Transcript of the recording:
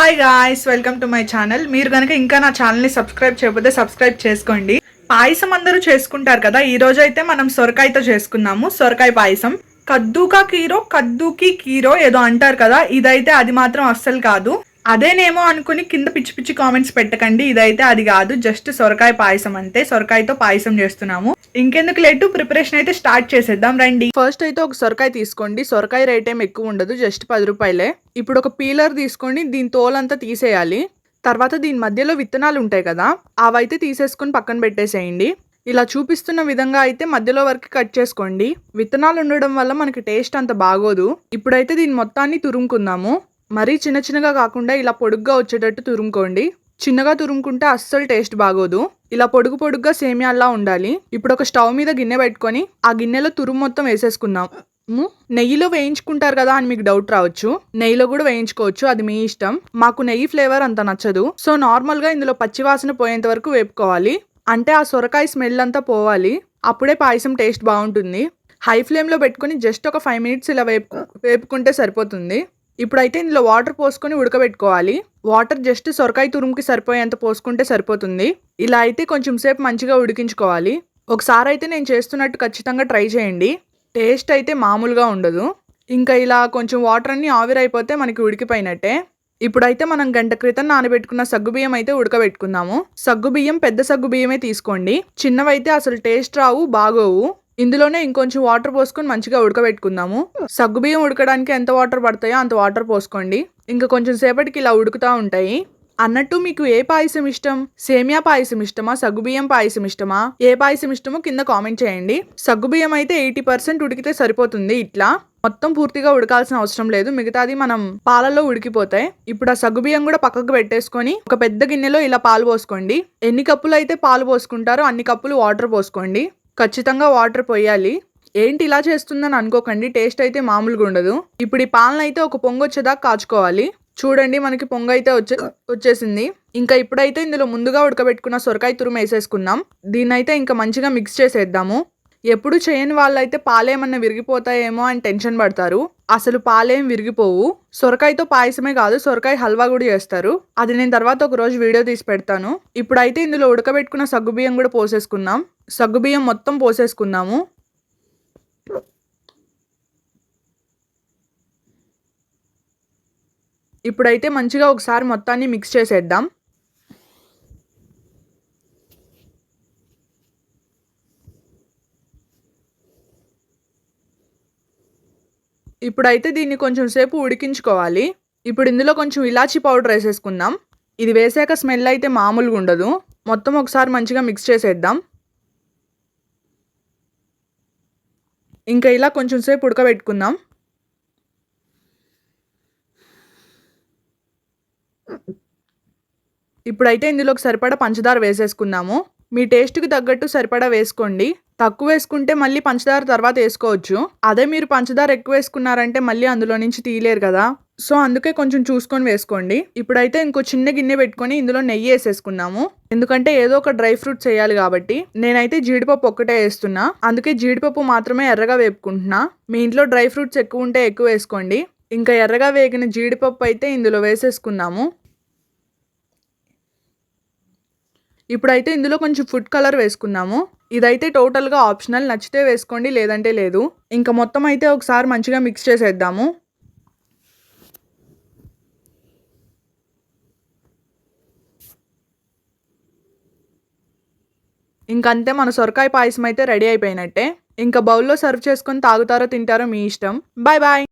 Hi guys welcome to my channel మీరు కనుక ఇంకా నా ఛానల్ని సబ్స్క్రైబ్ చేయకపోతే సబ్స్క్రైబ్ చేసుకోండి. పాయసం అందరూ చేసుకుంటారు కదా ఈ రోజు అయితే మనం సొరకాయతో చేసుకున్నాము. సొరకాయ పాయసం. కద్దూకా కీరో కద్దూకి కీరో ఏదో అంటారు కదా ఇదైతే అది మాత్రం అస్సలు కాదు. అదేనేమో అనుకుని కింద పిచ్చి పిచ్చి కామెంట్స్ పెట్టకండి ఇదైతే అది కాదు జస్ట్ సొరకాయ పాయసం అంతే సొరకాయతో పాయసం చేస్తున్నాము. ఇంకెందుకు లేటు? ప్రిపరేషన్ అయితే స్టార్ట్ చేసేద్దాం రండి. ఫస్ట్ అయితే ఒక సొరకాయ తీసుకోండి సొరకాయ రేట్ ఏం ఎక్కువ ఉండదు జస్ట్ పది రూపాయలే. ఇప్పుడు ఒక పీలర్ తీసుకొని దీని తోలంతా తీసేయాలి. తర్వాత దీని మధ్యలో విత్తనాలు ఉంటాయి కదా అవైతే తీసేసుకొని పక్కన పెట్టేసేయండి. ఇలా చూపిస్తున్న విధంగా అయితే మధ్యలో వరకు కట్ చేసుకోండి. విత్తనాలు ఉండడం వల్ల మనకి టేస్ట్ అంత బాగోదు. ఇప్పుడైతే దీని మొత్తాన్ని తురుముకుందాము. మరీ చిన్న చిన్నగా కాకుండా ఇలా పొడుగ్గా వచ్చేటట్టు తురుముకోండి. చిన్నగా తురుముకుంటే అస్సలు టేస్ట్ బాగోదు. ఇలా పొడుగు పొడుగ్గా సేమియాల్లా ఉండాలి. ఇప్పుడు ఒక స్టవ్ మీద గిన్నె పెట్టుకొని ఆ గిన్నెలో తురుము మొత్తం వేసేసుకుందాం. నెయ్యిలో వేయించుకుంటారు కదా అని మీకు డౌట్ రావచ్చు. నెయ్యిలో కూడా వేయించుకోవచ్చు. అది మీ ఇష్టం. మాకు నెయ్యి ఫ్లేవర్ అంత నచ్చదు. సో నార్మల్గా ఇందులో పచ్చివాసన పోయేంత వరకు వేపుకోవాలి. అంటే ఆ సొరకాయ స్మెల్ అంతా పోవాలి. అప్పుడే పాయసం టేస్ట్ బాగుంటుంది. హై ఫ్లేమ్లో పెట్టుకుని పెట్టుకొని జస్ట్ ఒక ఫైవ్ మినిట్స్ ఇలా వేపు వేపుకుంటే సరిపోతుంది. ఇప్పుడైతే ఇందులో వాటర్ పోసుకొని ఉడకబెట్టుకోవాలి. వాటర్ జస్ట్ సొరకాయ తురుముకి సరిపోయేంత పోసుకుంటే సరిపోతుంది. ఇలా అయితే కొంచెం సేపు మంచిగా ఉడికించుకోవాలి. ఒకసారి అయితే నేను చేస్తున్నట్టు ఖచ్చితంగా ట్రై చేయండి. టేస్ట్ అయితే మామూలుగా ఉండదు. ఇంకా ఇలా కొంచెం వాటర్ అన్ని ఆవిరైపోతే మనకి ఉడికిపోయినట్టే. ఇప్పుడైతే మనం గంట క్రితం నానబెట్టుకున్న సగ్గుబియ్యం అయితే ఉడకబెట్టుకుందాము. సగ్గుబియ్యం పెద్ద సగ్గుబియ్యమే తీసుకోండి. చిన్నవైతే అసలు టేస్ట్ రావు బాగోవు. ఇందులోనే ఇంకొంచెం వాటర్ పోసుకొని మంచిగా ఉడకబెట్టుకుందాము. సగ్గుబియ్యం ఉడకడానికి ఎంత వాటర్ పడతాయో అంత వాటర్ పోసుకోండి. ఇంకా కొంచెం సేపటికి ఇలా ఉడుకుతూ ఉంటాయి. అన్నట్టు మీకు ఏ పాయసం ఇష్టం? సేమియా పాయసం ఇష్టమా? సగ్గుబియ్యం పాయసం ఇష్టమా? ఏ పాయసం ఇష్టమో కింద కామెంట్ చేయండి. సగ్గుబియ్యం అయితే ఎయిటీ పర్సెంట్ ఉడికితే సరిపోతుంది ఇట్లా. మొత్తం పూర్తిగా ఉడకాల్సిన అవసరం లేదు. మిగతాది మనం పాలలో ఉడికిపోతాయి. ఇప్పుడు ఆ సగ్గుబియ్యం కూడా పక్కకు పెట్టేసుకొని ఒక పెద్ద గిన్నెలో ఇలా పాలు పోసుకోండి. ఎన్ని కప్పులు అయితే పాలు పోసుకుంటారో అన్ని కప్పులు వాటర్ పోసుకోండి. ఖచ్చితంగా వాటర్ పోయాలి. ఏంటి ఇలా చేస్తుందని అనుకోకండి టేస్ట్ అయితే మామూలుగా ఉండదు. ఇప్పుడు ఈ పాలన అయితే ఒక పొంగు వచ్చేదాకా కాచుకోవాలి. చూడండి మనకి పొంగు అయితే వచ్చే వచ్చేసింది. ఇంకా ఇప్పుడైతే ఇందులో ముందుగా ఉడకబెట్టుకున్న సొరకాయ తురుము వేసేసుకుందాం. దీన్నైతే ఇంకా మంచిగా మిక్స్ చేసేద్దాము. ఎప్పుడు చేయని వాళ్ళైతే పాలేమన్నా విరిగిపోతాయేమో అని టెన్షన్ పడతారు. అసలు పాలేం విరిగిపోవు. సొరకాయతో పాయసమే కాదు సొరకాయ హల్వా కూడా చేస్తారు. అది నేను తర్వాత ఒక రోజు వీడియో తీసి పెడతాను. ఇప్పుడైతే ఇందులో ఉడకబెట్టుకున్న సగ్గుబియ్యం కూడా పోసేసుకుందాం. సగ్గుబియ్యం మొత్తం పోసేసుకుందాము. ఇప్పుడైతే మంచిగా ఒకసారి మొత్తాన్ని మిక్స్ చేసేద్దాం. ఇప్పుడైతే దీన్ని కొంచెం సేపు ఉడికించుకోవాలి. ఇప్పుడు ఇందులో కొంచెం ఇలాచీ పౌడర్ వేసేసుకుందాం. ఇది వేసాక స్మెల్ అయితే మామూలుగా ఉండదు. మొత్తం ఒకసారి మంచిగా మిక్స్ చేసేద్దాం. ఇంకా ఇలా కొంచెం సేపు ఉడకబెట్టుకుందాం. ఇప్పుడైతే ఇందులోకి సరిపడా పంచదార వేసేసుకుందాము. మీ టేస్ట్కి తగ్గట్టు సరిపడా వేసుకోండి. తక్కువ వేసుకుంటే మళ్ళీ పంచదార తర్వాత వేసుకోవచ్చు. అదే మీరు పంచదార ఎక్కువ వేసుకున్నారంటే మళ్ళీ అందులో నుంచి తీయలేరు కదా. సో అందుకే కొంచెం చూసుకొని వేసుకోండి. ఇప్పుడైతే ఇంకో చిన్న గిన్నె పెట్టుకొని ఇందులో నెయ్యి వేసేసుకున్నాము ఎందుకంటే ఏదో ఒక డ్రై ఫ్రూట్ చేయాలి కాబట్టి. నేనైతే జీడిపప్పు ఒక్కటే వేస్తున్నా. అందుకే జీడిపప్పు మాత్రమే ఎర్రగా వేపుకుంటున్నా. మీ ఇంట్లో డ్రై ఫ్రూట్స్ ఎక్కువ ఉంటే ఎక్కువ వేసుకోండి. ఇంకా ఎర్రగా వేగిన జీడిపప్పు అయితే ఇందులో వేసేసుకున్నాము ఇప్పుడైతే ఇందులో కొంచెం ఫుడ్ కలర్ వేసుకుందాము. ఇదైతే టోటల్గా ఆప్షనల్ నచ్చితే వేసుకోండి లేదంటే లేదు. ఇంకా మొత్తం అయితే ఒకసారి మంచిగా మిక్స్ చేసేద్దాము. ఇంకంతే మన సొరకాయ పాయసం అయితే రెడీ అయిపోయినట్టే. ఇంకా బౌల్లో సర్వ్ చేసుకొని తాగుతారో తింటారో మీ ఇష్టం. Bye bye!